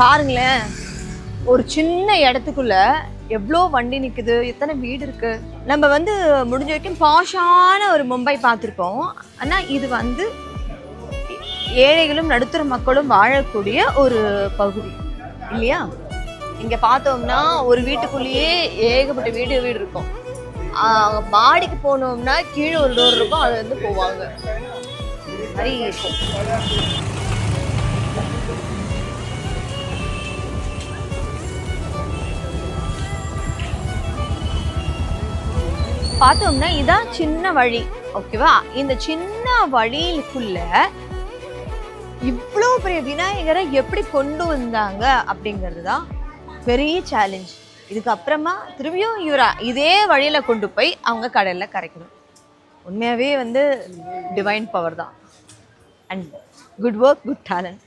பாருங்களேன் ஒரு சின்ன இடத்துக்குள்ள எவ்வளோ வண்டி நிற்குது எத்தனை வீடு இருக்கு. நம்ம வந்து முடிஞ்ச வரைக்கும் பாஷான ஒரு மும்பை பார்த்துருப்போம். ஆனால் இது வந்து ஏழைகளும் நடுத்தர மக்களும் வாழக்கூடிய ஒரு பகுதி இல்லையா? இங்கே பார்த்தோம்னா ஒரு வீட்டுக்குள்ளேயே ஏகப்பட்ட வீடு வீடு இருக்கும். மாடிக்கு போனோம்னா கீழே ஒரு டோர் இருக்கும் அது வந்து போவாங்க. மாதிரி இருக்கும். பார்த்தோம்னா இதான் சின்ன வழி. ஓகேவா இந்த சின்ன வழிக்குள்ள இவ்வளோ பெரிய விநாயகரை எப்படி கொண்டு வந்தாங்க அப்படிங்கிறது தான் பெரிய சேலஞ்ச் இதுக்கப்புறமா திரும்பியும் இவரா இதே வழியில் கொண்டு போய் அவங்க கடையில் கரைக்கணும். உண்மையாகவே வந்து டிவைன் பவர் தான். And good work good talent